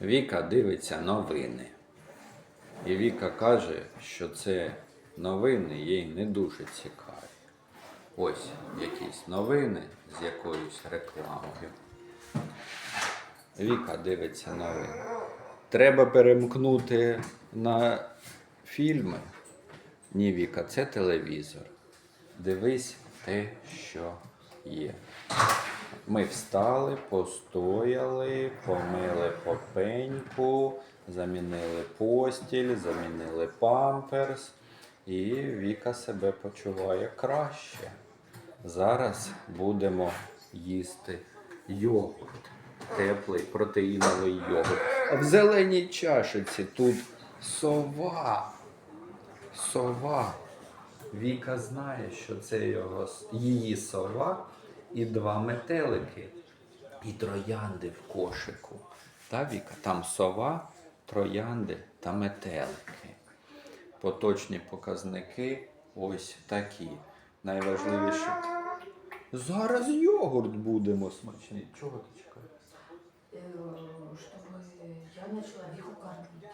Віка дивиться новини. І Віка каже, що це новини їй не дуже цікаві. Ось якісь новини з якоюсь рекламою. Віка дивиться новини. Треба перемкнути на фільми. Ні, Віка, це телевізор. Дивись те, що є. Ми встали, постояли, помили попеньку, замінили постіль, замінили памперс, і Віка себе почуває краще. Зараз будемо їсти йогурт. Теплий протеїновий йогурт. В зеленій чашиці тут сова. Сова. Віка знає, що це його, її сова і два метелики, і троянди в кошику. Та, Віка? Там сова, троянди та метелики. Поточні показники ось такі. Найважливіше. Зараз йогурт будемо смачний. Чого ти чекаєш? Э, чтобы я начала Вику кормить.